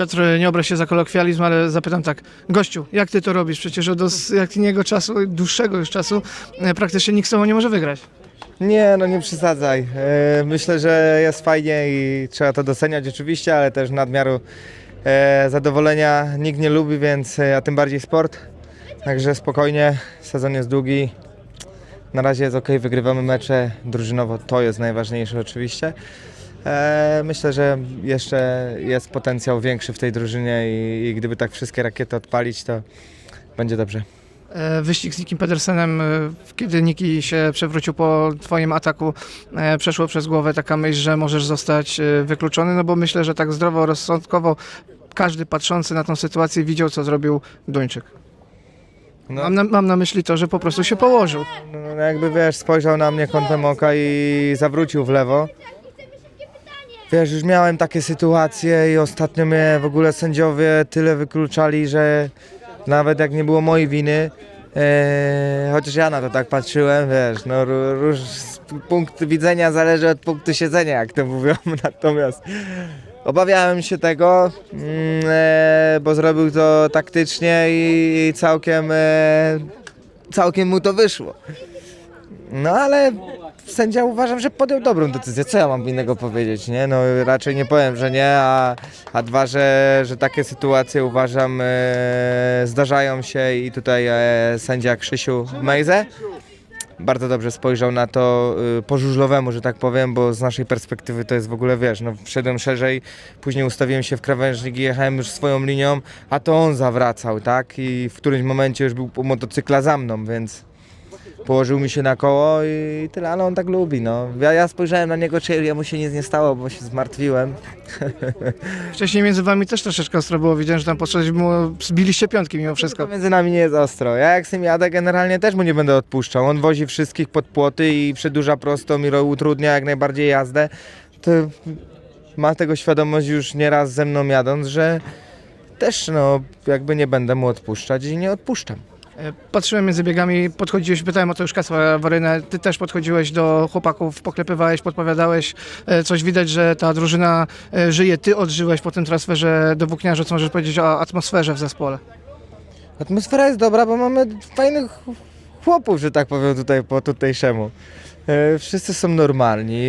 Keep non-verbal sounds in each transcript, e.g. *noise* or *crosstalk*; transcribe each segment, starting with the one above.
Piotr, nie obraź się za kolokwializm, ale zapytam tak. Gościu, jak ty to robisz? Przecież od os- jak innego czasu, dłuższego już czasu, e, praktycznie nikt z tobą nie może wygrać. Nie, no nie przesadzaj. E, Myślę, że jest fajnie i trzeba to doceniać oczywiście, ale też nadmiaru e, zadowolenia nikt nie lubi, więc a tym bardziej sport. Także spokojnie, sezon jest długi. Na razie jest ok, wygrywamy mecze drużynowo, to jest najważniejsze oczywiście. E, Myślę, że jeszcze jest potencjał większy w tej drużynie i, i gdyby tak wszystkie rakiety odpalić, to będzie dobrze. E, Wyścig z Nikim Pedersenem, e, kiedy Niki się przewrócił po twoim ataku, e, przeszło przez głowę taka myśl, że możesz zostać e, wykluczony, no bo myślę, że tak zdrowo, rozsądkowo każdy patrzący na tą sytuację widział, co zrobił Duńczyk. No. Mam na, mam na myśli to, że po prostu się położył. No, jakby wiesz, spojrzał na mnie kątem oka i zawrócił w lewo. Wiesz, już miałem takie sytuacje i ostatnio mnie w ogóle sędziowie tyle wykluczali, że nawet jak nie było mojej winy, e, chociaż ja na to tak patrzyłem, wiesz, no ró- róż, punkt widzenia zależy od punktu siedzenia, jak to mówią, *laughs* natomiast obawiałem się tego, mm, e, bo zrobił to taktycznie i całkiem, e, całkiem mu to wyszło. No ale sędzia uważam, że podjął dobrą decyzję. Co ja mam innego powiedzieć, nie? No raczej nie powiem, że nie, a, a dwa, że, że takie sytuacje uważam e, zdarzają się i tutaj e, sędzia Krzysiu Mejze bardzo dobrze spojrzał na to y, że tak powiem, bo z naszej perspektywy to jest w ogóle, wiesz, no wszedłem szerzej, później ustawiłem się w krawężnik i jechałem już swoją linią, a to on zawracał, tak? I w którymś momencie już był po motocykla za mną, więc położył mi się na koło i tyle, ale on tak lubi, no. Ja, ja spojrzałem na niego, czy jemu się nic nie stało, bo się zmartwiłem. *laughs* Wcześniej między wami też troszeczkę ostro było, widziałem, że tam podszedłeś, było- zbiliście piątki mimo wszystko. Między nami nie jest ostro. Ja jak z tym jadę, generalnie też mu nie będę odpuszczał. On wozi wszystkich pod płoty i przedłuża prosto, mi ro- utrudnia jak najbardziej jazdę. To ma tego świadomość już nieraz ze mną jadąc, że też no jakby nie będę mu odpuszczać i nie odpuszczam. E, Patrzyłem między biegami, podchodziłeś, pytałem o to już Kacpra Warynę, ty też podchodziłeś do chłopaków, poklepywałeś, podpowiadałeś, e, coś widać, że ta drużyna e, żyje, ty odżyłeś po tym transferze do Włókniarza, co możesz powiedzieć o atmosferze w zespole? Atmosfera jest dobra, bo mamy fajnych chłopów, że tak powiem, tutaj po tutejszemu. E, Wszyscy są normalni.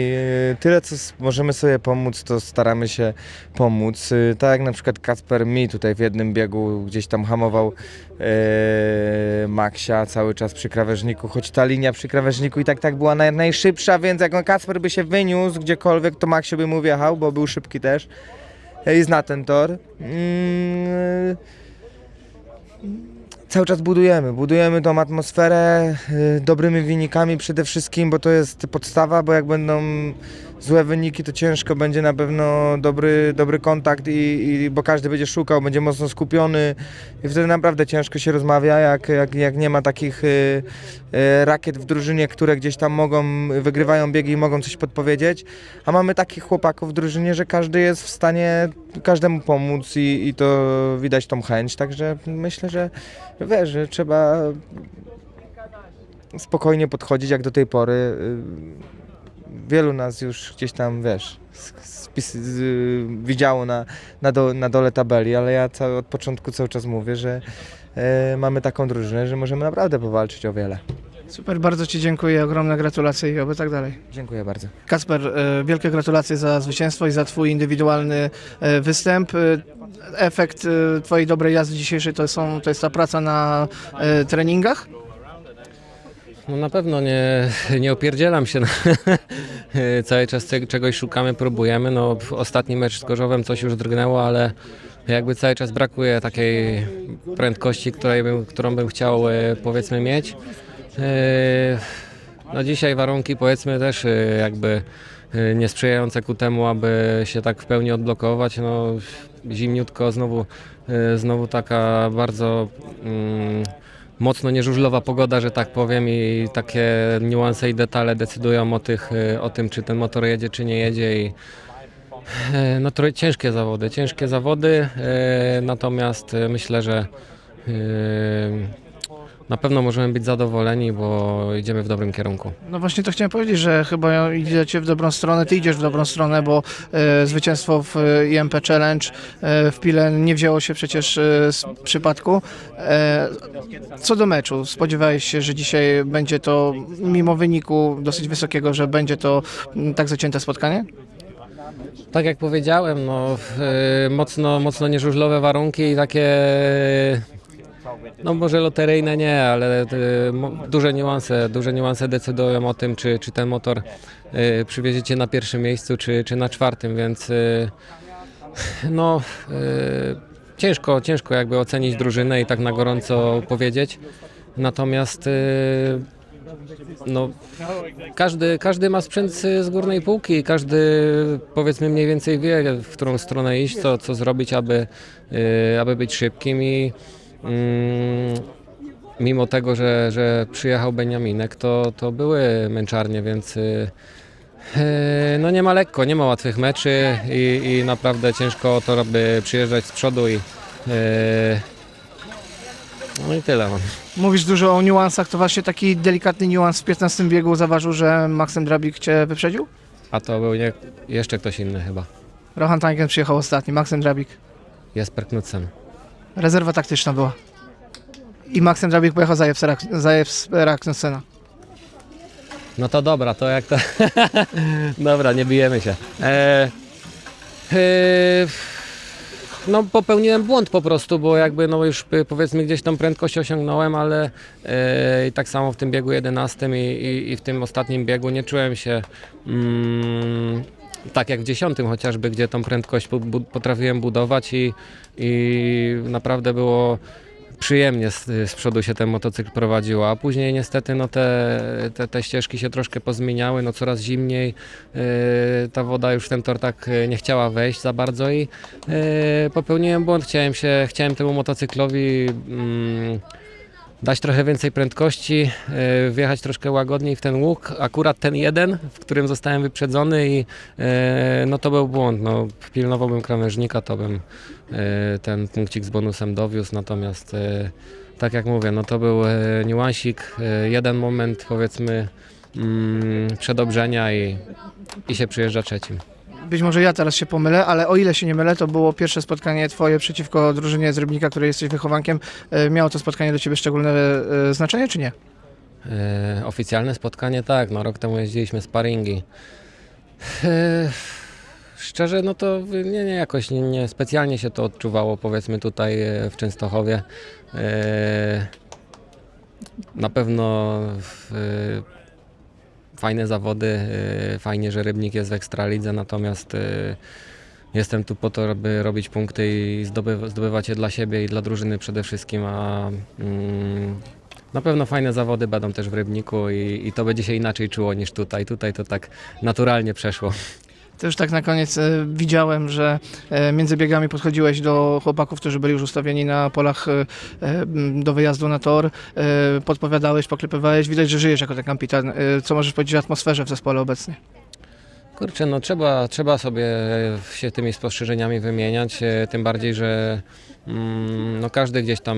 e, Tyle, co możemy sobie pomóc, to staramy się pomóc. E, Tak jak na przykład Kacper mi tutaj w jednym biegu gdzieś tam hamował e, Maksia cały czas przy krawężniku, choć ta linia przy krawężniku i tak tak była naj, najszybsza, więc jak Kacper by się wyniósł gdziekolwiek, to Maksio by mu wjechał, bo był szybki też i zna ten tor. Mm, cały czas budujemy. Budujemy tą atmosferę y, dobrymi wynikami przede wszystkim, bo to jest podstawa, bo jak będą złe wyniki, to ciężko będzie na pewno dobry, dobry kontakt, i, i, bo każdy będzie szukał, będzie mocno skupiony i wtedy naprawdę ciężko się rozmawia, jak, jak, jak nie ma takich y, y, rakiet w drużynie, które gdzieś tam mogą, wygrywają biegi i mogą coś podpowiedzieć, a mamy takich chłopaków w drużynie, że każdy jest w stanie każdemu pomóc i, i to widać tą chęć, także myślę, że wiesz, że trzeba spokojnie podchodzić jak do tej pory. Y, Wielu nas już gdzieś tam, wiesz, spis, y, widziało na, na, do, na dole tabeli, ale ja cały, od początku cały czas mówię, że e, mamy taką drużynę, że możemy naprawdę powalczyć o wiele. Super, bardzo Ci dziękuję, ogromne gratulacje i oby tak dalej. Dziękuję bardzo. Kacper, e, wielkie gratulacje za zwycięstwo i za Twój indywidualny e, występ. Efekt Twojej dobrej jazdy dzisiejszej to, są, to jest ta praca na treningach. No na pewno nie, nie opierdzielam się. *laughs* Cały czas czegoś szukamy, próbujemy. No, ostatni mecz z Gorzowem coś już drgnęło, ale jakby cały czas brakuje takiej prędkości, której bym, którą bym chciał e, powiedzmy mieć. E, No dzisiaj warunki powiedzmy też e, jakby niesprzyjające ku temu, aby się tak w pełni odblokować. No, zimniutko, znowu, znowu taka bardzo mm, mocno nieżużlowa pogoda, że tak powiem i takie niuanse i detale decydują o, tych, e, o tym, czy ten motor jedzie, czy nie jedzie i e, no to ciężkie zawody, ciężkie zawody, e, natomiast e, myślę, że na pewno możemy być zadowoleni, bo idziemy w dobrym kierunku. No właśnie to chciałem powiedzieć, że chyba idziecie w dobrą stronę, ty idziesz w dobrą stronę, bo e, zwycięstwo w e, IMP Challenge e, w Pile nie wzięło się przecież e, z przypadku. E, co do meczu, spodziewałeś się, że dzisiaj będzie to, mimo wyniku dosyć wysokiego, że będzie to m, tak zacięte spotkanie? Tak jak powiedziałem, no, e, mocno, mocno nieżużlowe warunki i takie, no może loteryjne nie, ale mo- duże niuanse, duże niuanse decydują o tym, czy, czy ten motor e, przywiezie cię na pierwszym miejscu, czy, czy na czwartym, więc e, no ciężko, ciężko jakby ocenić drużynę i tak na gorąco powiedzieć. Natomiast no, każdy, każdy ma sprzęt z górnej półki, każdy powiedzmy mniej więcej wie, w którą stronę iść, co, co zrobić, aby, y, aby być szybkim i mimo tego, że, że przyjechał Beniaminek, to, to były męczarnie, więc y, y, no nie ma lekko, nie ma łatwych meczy i, i naprawdę ciężko o to, aby przyjeżdżać z przodu i y, no i tyle. Mówisz dużo o niuansach, to właśnie taki delikatny niuans w 15 biegu zaważył, że Maksym Drabik cię wyprzedził? A to był nie, jeszcze ktoś inny chyba. Rohan Tanken przyjechał ostatni, Maksym Drabik. Jesper Knudsen. Rezerwa taktyczna była. I Maksym Drabik pojechał za Jespera Knudsena. No to dobra, to jak to. *laughs* dobra, nie bijemy się. E, e, no popełniłem błąd po prostu, bo jakby no już y, powiedzmy gdzieś tą prędkość osiągnąłem, ale e, i tak samo w tym biegu 11 i, i, i w tym ostatnim biegu nie czułem się mm, tak jak w 10 chociażby, gdzie tą prędkość potrafiłem budować i, i naprawdę było przyjemnie z, z przodu się ten motocykl prowadził, a później niestety no te, te, te ścieżki się troszkę pozmieniały, no coraz zimniej, yy, ta woda już w ten tor tak yy, nie chciała wejść za bardzo i yy, popełniłem błąd, chciałem się, chciałem temu motocyklowi mm, dać trochę więcej prędkości, yy, wjechać troszkę łagodniej w ten łuk, akurat ten jeden, w którym zostałem wyprzedzony i yy, no to był błąd, no pilnowałbym krawężnika, to bym yy, ten punkcik z bonusem dowiózł, natomiast tak jak mówię, no to był e, niuansik, e, jeden moment powiedzmy mm, przedobrzenia i, i się przyjeżdża trzecim. Być może ja teraz się pomylę, ale o ile się nie mylę, to było pierwsze spotkanie twoje przeciwko drużynie z Rybnika, której jesteś wychowankiem. E, Miało to spotkanie dla ciebie szczególne e, znaczenie, czy nie? E, oficjalne spotkanie tak, no rok temu jeździliśmy sparingi. Szczerze, no to nie, nie jakoś nie, nie specjalnie się to odczuwało powiedzmy tutaj w Częstochowie. Na pewno w, fajne zawody, e, fajnie, że Rybnik jest w Ekstralidze, natomiast e, jestem tu po to, aby robić punkty i zdobywa, zdobywać je dla siebie i dla drużyny przede wszystkim, a mm, na pewno fajne zawody będą też w Rybniku i, i to będzie się inaczej czuło niż tutaj. Tutaj to tak naturalnie przeszło. To już tak na koniec e, widziałem, że e, między biegami podchodziłeś do chłopaków, którzy byli już ustawieni na polach e, do wyjazdu na tor, e, podpowiadałeś, poklepywałeś, widać, że żyjesz jako ten kapitan. E, Co możesz powiedzieć o atmosferze w zespole obecnie? Kurczę, no trzeba, trzeba sobie się tymi spostrzeżeniami wymieniać, e, tym bardziej, że mm, no każdy gdzieś tam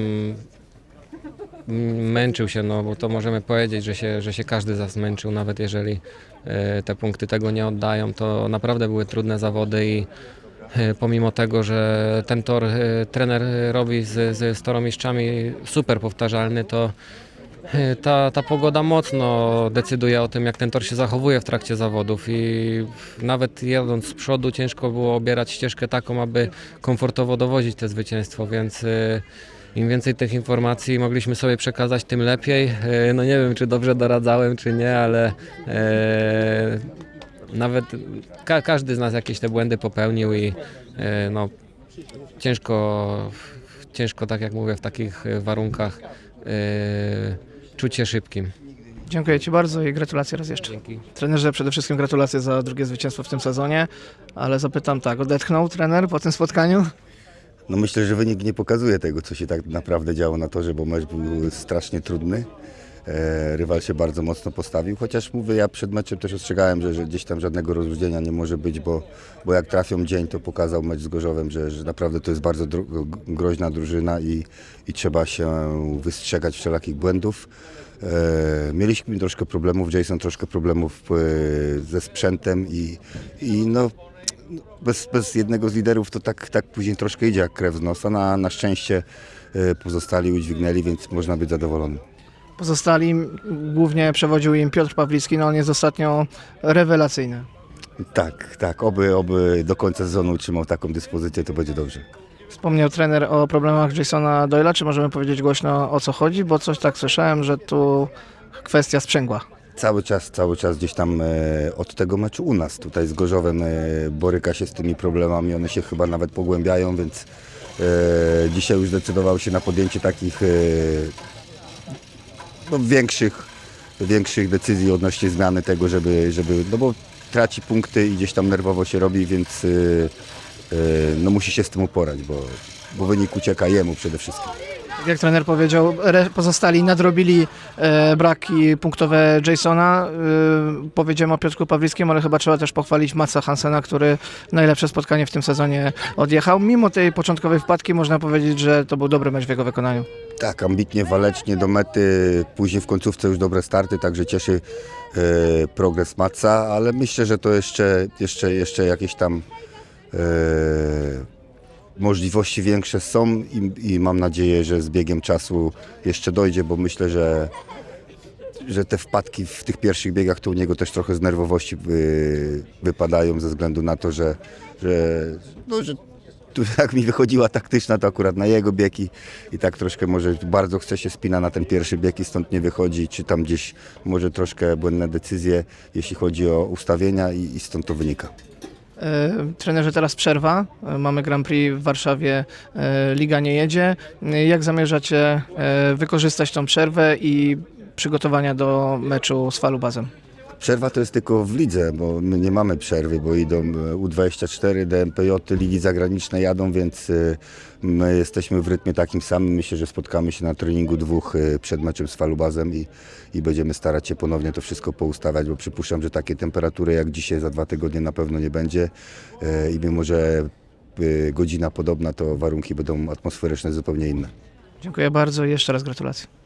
mm, męczył się, no bo to możemy powiedzieć, że się, że się każdy z nas męczył, nawet jeżeli te punkty tego nie oddają, to naprawdę były trudne zawody i e, pomimo tego, że ten tor e, trener robi z, z storomistrzami super powtarzalny, to E, ta, ta pogoda mocno decyduje o tym, jak ten tor się zachowuje w trakcie zawodów i nawet jadąc z przodu ciężko było obierać ścieżkę taką, aby komfortowo dowozić te zwycięstwo, więc e, im więcej tych informacji mogliśmy sobie przekazać, tym lepiej. E, No nie wiem, czy dobrze doradzałem, czy nie, ale e, nawet ka każdy z nas jakieś te błędy popełnił i e, no, ciężko, ciężko, tak jak mówię, w takich warunkach czuć się szybkim. Dziękuję Ci bardzo i gratulacje raz jeszcze. Dzięki. Trenerze, przede wszystkim gratulacje za drugie zwycięstwo w tym sezonie, ale zapytam tak, odetchnął trener po tym spotkaniu? No myślę, że wynik nie pokazuje tego, co się tak naprawdę działo na torze, bo mecz był strasznie trudny. e, rywal się bardzo mocno postawił, chociaż mówię, ja przed meczem też ostrzegałem, że, że gdzieś tam żadnego rozluźnienia nie może być, bo, bo jak trafią dzień, to pokazał mecz z Gorzowem, że, że naprawdę to jest bardzo groźna drużyna i, i trzeba się wystrzegać wszelakich błędów. E, mieliśmy troszkę problemów, Jason troszkę problemów e, ze sprzętem i, i no, bez, bez jednego z liderów to tak, tak później troszkę idzie jak krew z nosa. Na, na szczęście e, pozostali udźwignęli, więc można być zadowolonym. Pozostali, głównie przewodził im Piotr Pawlicki, no on jest ostatnio rewelacyjny. Tak, tak, oby, oby do końca sezonu utrzymał taką dyspozycję, to będzie dobrze. Wspomniał trener o problemach Jasona Doyla, czy możemy powiedzieć głośno o co chodzi, bo coś tak słyszałem, że tu kwestia sprzęgła. Cały czas, cały czas gdzieś tam e, od tego meczu u nas, tutaj z Gorzowem e, boryka się z tymi problemami, one się chyba nawet pogłębiają, więc e, dzisiaj już zdecydował się na podjęcie takich e, no, większych, większych decyzji odnośnie zmiany tego, żeby, żeby, no bo traci punkty i gdzieś tam nerwowo się robi, więc e, e, no musi się z tym uporać, bo, bo wynik ucieka jemu przede wszystkim. Tak Jak trener powiedział, pozostali nadrobili e, braki punktowe Jasona. E, powiedziałem o Piotrku Pawlickim, ale chyba trzeba też pochwalić Matsa Hansena, który najlepsze spotkanie w tym sezonie odjechał. Mimo tej początkowej wpadki można powiedzieć, że to był dobry mecz w jego wykonaniu. Tak, ambitnie, walecznie do mety, później w końcówce już dobre starty, także cieszy e, progres Matca, ale myślę, że to jeszcze, jeszcze, jeszcze jakieś tam e, możliwości większe są i, i mam nadzieję, że z biegiem czasu jeszcze dojdzie, bo myślę, że, że te wpadki w tych pierwszych biegach to u niego też trochę z nerwowości wy, wypadają ze względu na to, że, że, no, że tu *laughs* jak mi wychodziła taktyczna, to akurat na jego bieg i, i tak troszkę może bardzo chce się spina na ten pierwszy bieg i stąd nie wychodzi, czy tam gdzieś może troszkę błędne decyzje, jeśli chodzi o ustawienia i, i stąd to wynika. E, Trenerze, teraz przerwa. E, Mamy Grand Prix w Warszawie, e, liga nie jedzie. Jak zamierzacie wykorzystać tą przerwę i przygotowania do meczu z Falubazem? Przerwa to jest tylko w lidze, bo my nie mamy przerwy, bo idą e, U24, DMPJ, ligi zagraniczne jadą, więc e, my jesteśmy w rytmie takim samym. Myślę, że spotkamy się na treningu dwóch e, przed meczem z Falubazem i, i będziemy starać się ponownie to wszystko poustawiać, bo przypuszczam, że takie temperatury jak dzisiaj za dwa tygodnie na pewno nie będzie i mimo, że godzina podobna, to warunki będą atmosferyczne zupełnie inne. Dziękuję bardzo i jeszcze raz gratulacje.